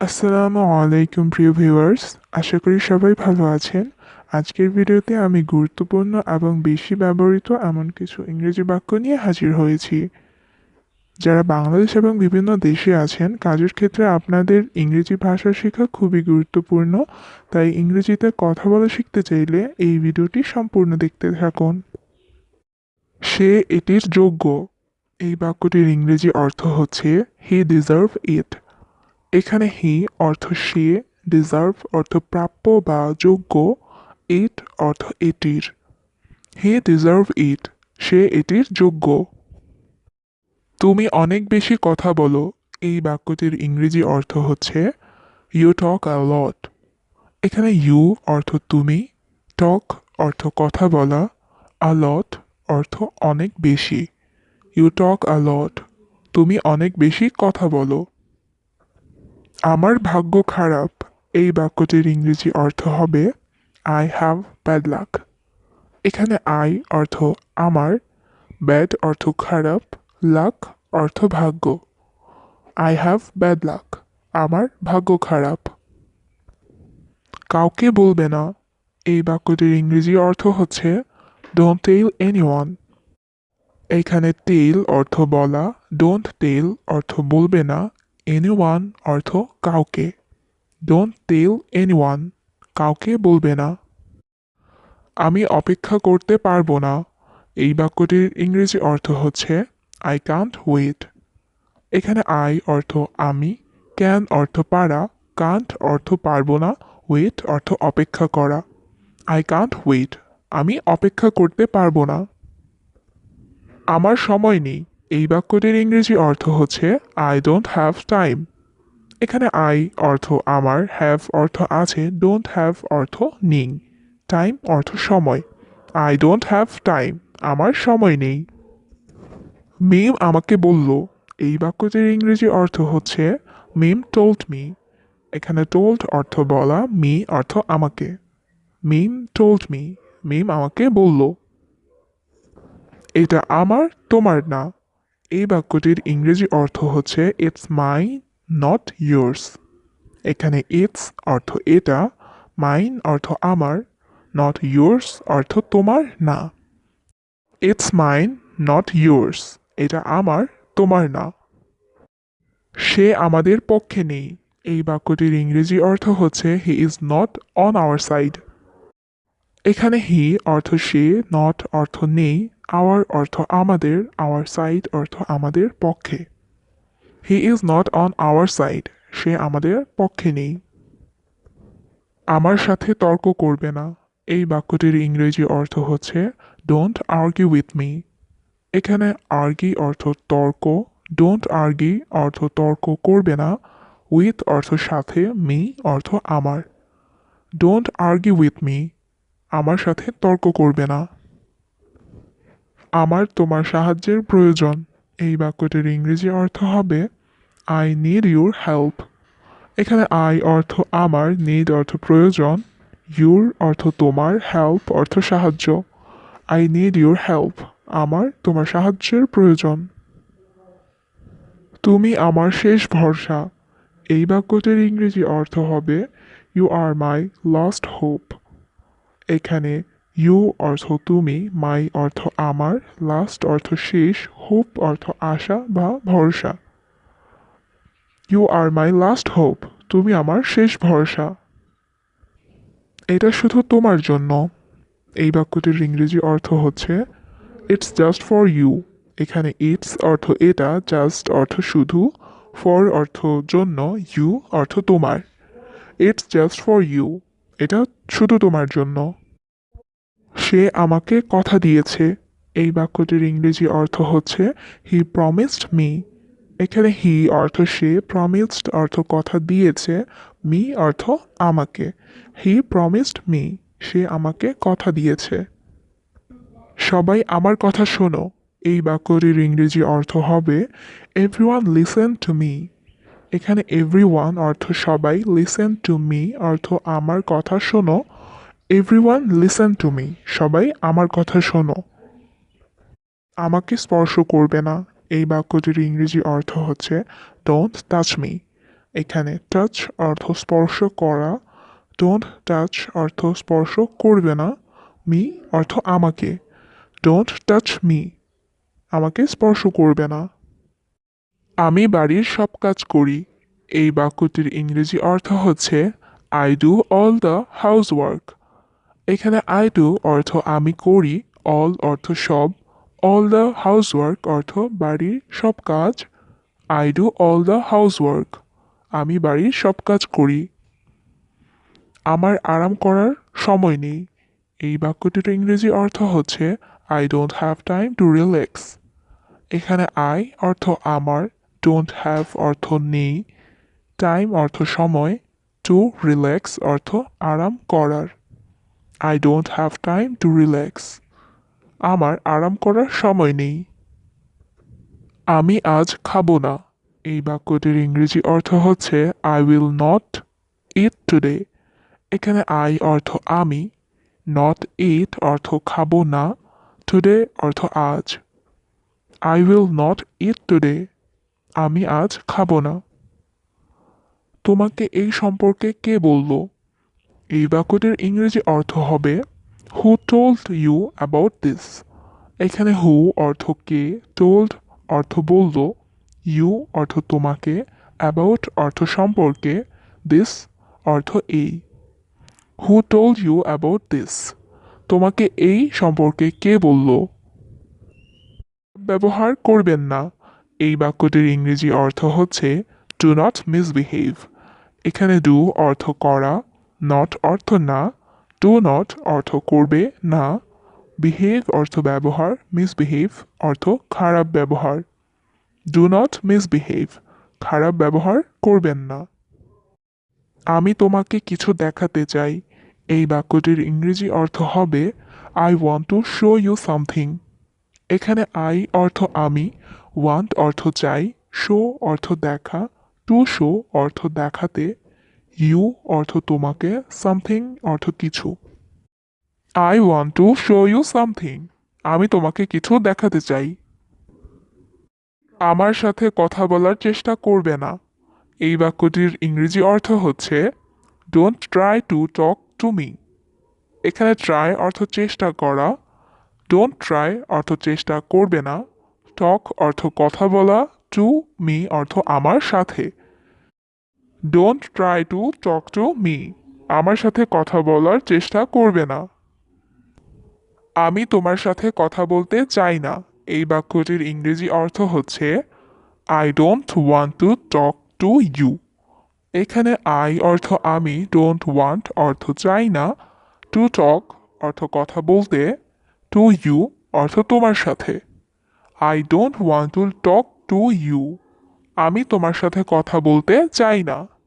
আসসালামু আলাইকুম, প্রিয় ভিউয়ার্স। আশা করি সবাই ভালো আছেন। আজকের ভিডিওতে আমি গুরুত্বপূর্ণ এবং বেশি ব্যবহৃত এমন কিছু ইংরেজি বাক্য নিয়ে হাজির হয়েছি। যারা বাংলাদেশ এবং বিভিন্ন দেশে আছেন, কাজের ক্ষেত্রে আপনাদের ইংরেজি ভাষা শেখা খুবই গুরুত্বপূর্ণ। তাই ইংরেজিতে কথা বলা শিখতে চাইলে এই ভিডিওটি সম্পূর্ণ দেখতে থাকুন। সে এটির যোগ্য। এই বাক্যটির ইংরেজি অর্থ হচ্ছে হি ডিজার্ভ ইট এখানে হি অর্থ সে ডিজার্ভ অর্থ প্রাপ্য বা যোগ্য ইট অর্থ এটির। হি ডিজার্ভ ইট সে এটির যোগ্য। তুমি অনেক বেশি কথা বলো, এই বাক্যটির ইংরেজি অর্থ হচ্ছে ইউ টক আ লট এখানে ইউ অর্থ তুমি টক অর্থ কথা বলা আ লট অর্থ অনেক বেশি। ইউ টক আ লট তুমি অনেক বেশি কথা বলো। আমার ভাগ্য খারাপ। এই বাক্যটির ইংরেজি অর্থ হবে আই হ্যাভ ব্যাড লাক এখানে আই অর্থ আমার ব্যাড অর্থ খারাপ লাক অর্থ ভাগ্য আই হ্যাভ ব্যাড লাক আমার ভাগ্য খারাপ কাউকে বলবে না। এই বাক্যটির ইংরেজি অর্থ হচ্ছে ডোন্ট টেল এনিওয়ান এখানে টেল অর্থ বলা ডোন্ট টেল অর্থ বলবে না এনিওয়ান অর্থ কাউকে। ডোন্ট টেল এনিওয়ান কাউকে বলবে না। আমি অপেক্ষা করতে পারব না। এই বাক্যটির ইংরেজি অর্থ হচ্ছে আই কান্ট ওয়েট এখানে আই অর্থ আমি ক্যান অর্থ পারা কান্ট অর্থ পারব না ওয়েট অর্থ অপেক্ষা করা। আই কান্ট ওয়েট আমি অপেক্ষা করতে পারব না। আমার সময় নেই। এই বাক্যটির ইংরেজি অর্থ হচ্ছে আই ডোন্ট হ্যাভ টাইম এখানে আই অর্থ আমার হ্যাভ অর্থ আছে ডোন্ট হ্যাভ অর্থ নেই টাইম অর্থ সময় আই ডোন্ট হ্যাভ টাইম আমার সময় নেই মিম আমাকে বলল, এই বাক্যটির ইংরেজি অর্থ হচ্ছে মিম টোল্ড মি এখানে টোল্ড অর্থ বলা মি অর্থ আমাকে মিম টোল্ড মি মিম আমাকে বলল এটা আমার, তোমার না এই বাক্যটির ইংরেজি অর্থ হচ্ছে ইটস মাই নট ইয়োর্স এখানে ইটস অর্থ এটা মাইন অর্থ আমার নট ইয়োর্স অর্থ তোমার না। ইটস মাইন নট ইয়োর্স এটা আমার, তোমার না। সে আমাদের পক্ষে নেই এই বাক্যটির ইংরেজি অর্থ হচ্ছে he is not on our side এখানে হি অর্থ সে নট অর্থ নেই। আওয়ার অর্থ আমাদের আওয়ার সাইড অর্থ আমাদের পক্ষে। He is not on our side সে আমাদের পক্ষে নেই। আমার সাথে তর্ক করবে না। এই বাক্যটির ইংরেজি অর্থ হচ্ছে ডোন্ট আর্গি উইথ মি এখানে আর্গি অর্থ তর্ক ডোন্ট আর্গি অর্থ তর্ক করবে না। উইথ অর্থ সাথে মি অর্থ আমার। ডোন্ট আর্গি উইথ মি আমার সাথে তর্ক করবে না। আমার তোমার সাহায্যের প্রয়োজন। এই বাক্যটির ইংরেজি অর্থ হবে আই নিড ইউর হেল্প এখানে আই অর্থ আমার নিড অর্থ প্রয়োজন ইউর অর্থ তোমার হেল্প অর্থ সাহায্য আই নিড ইউর হেল্প আমার তোমার সাহায্যের প্রয়োজন তুমি আমার শেষ ভরসা এই বাক্যটির ইংরেজি অর্থ হবে you are my last hope এখানে ইউ অর্থ তুমি, মাই অর্থ আমার, লাস্ট অর্থ শেষ, হোপ অর্থ আশা বা ভরসা। You are my last hope, তুমি আমার শেষ ভরসা। এটা শুধু তোমার জন্য। এই বাক্যটির ইংরেজি অর্থ হচ্ছে ইটস জাস্ট ফর ইউ এখানে ইটস অর্থ এটা জাস্ট অর্থ শুধু ফর অর্থ জন্য ইউ অর্থ তোমার। ইটস জাস্ট ফর ইউ এটা শুধু তোমার জন্য। সে আমাকে কথা দিয়েছে। এই বাক্যটির ইংরেজি অর্থ হচ্ছে হি প্রমিসড মি এখানে হি অর্থ সে প্রমিসড অর্থ কথা দিয়েছে মি অর্থ আমাকে। হি প্রমিসড মি সে আমাকে কথা দিয়েছে। সবাই আমার কথা শোনো। এই বাক্যটির ইংরেজি অর্থ হবে এভরিওয়ান লিসেন টু মি এখানে এভরিওয়ান অর্থ সবাই লিসেন টু মি অর্থ আমার কথা শোনো। এভরিওয়ান লিসেন টু মি সবাই আমার কথা শোনো। আমাকে স্পর্শ করবে না। এই বাক্যটির ইংরেজি অর্থ হচ্ছে ডোন্ট টাচ মি এখানে টাচ অর্থ স্পর্শ করা। ডোন্ট টাচ অর্থ স্পর্শ করবে না। মি অর্থ আমাকে। ডোন্ট টাচ মি আমাকে স্পর্শ করবে না। আমি বাড়ির সব কাজ করি। এই বাক্যটির ইংরেজি অর্থ হচ্ছে I do all the house work এখানে আই ডু অর্থ আমি করি অল অর্থ সব অল দ্য হাউস ওয়ার্ক অর্থ বাড়ির সব কাজ I do all the house work আমি বাড়ির সব কাজ করি। আমার আরাম করার সময় নেই। এই বাক্যটির ইংরেজি অর্থ হচ্ছে I don't have time to relax এখানে আই অর্থ আমার ডোন্ট হ্যাভ অর্থ নেই। টাইম অর্থ সময় টু রিল্যাক্স অর্থ আরাম করার। I don't have time to relax আমার আরাম করার সময় নেই। আমি আজ খাব না। এই বাক্যটির ইংরেজি অর্থ হচ্ছে I will not eat today এখানে আই অর্থ আমি নট ইট অর্থ খাব না টুডে অর্থ আজ I will not eat today আমি আজ খাব না তোমাকে এই সম্পর্কে কে বলল? এই বাক্যটির ইংরেজি অর্থ হবে who told you about this এখানে হু অর্থ কে টোল্ড অর্থ বলল ইউ অর্থ তোমাকে অ্যাবাউট অর্থ সম্পর্কে দিস অর্থ এই। Who told you about this তোমাকে এই সম্পর্কে কে বলল? ব্যবহার করবেন না। এই বাক্যটির ইংরেজি অর্থ হচ্ছে ডু নট মিসবিহেভ এখানে ডু অর্থ করা নট অর্থ না ডু নট অর্থ করবে না বিহেভ অর্থ ব্যবহার মিসবিহেভ অর্থ খারাপ ব্যবহার ডু নট মিসবিহেভ খারাপ ব্যবহার করবেন না। আমি তোমাকে কিছু দেখাতে চাই, এই বাক্যটির ইংরেজি অর্থ হবে I want to show you something এখানে আই অর্থ আমি ওয়ান্ট অর্থ চাই শো অর্থ দেখা টু শো অর্থ দেখাতে ইউ অর্থ তোমাকে সামথিং অর্থ কিছু। I want to show you something আমি তোমাকে কিছু দেখাতে চাই। আমার সাথে কথা বলার চেষ্টা করবে না। এই বাক্যটির ইংরেজি অর্থ হচ্ছে don't try to talk to me এখানে ট্রাই অর্থ চেষ্টা করা। ডোন্ট ট্রাই অর্থ চেষ্টা করবে না। টক অর্থ কথা বলা। টু মি অর্থ আমার সাথে। Don't try to talk to me আমার সাথে কথা বলার চেষ্টা করবে না। আমি তোমার সাথে কথা বলতে চাই না। এই বাক্যটির ইংরেজি অর্থ হচ্ছে I don't want to talk to you এখানে আই অর্থ আমি ডোন্ট ওয়ান্ট অর্থ চাই না। টু টক অর্থ কথা বলতে। টু ইউ অর্থ তোমার সাথে। I don't want to talk to you আমি তোমার সাথে কথা বলতে চাই না।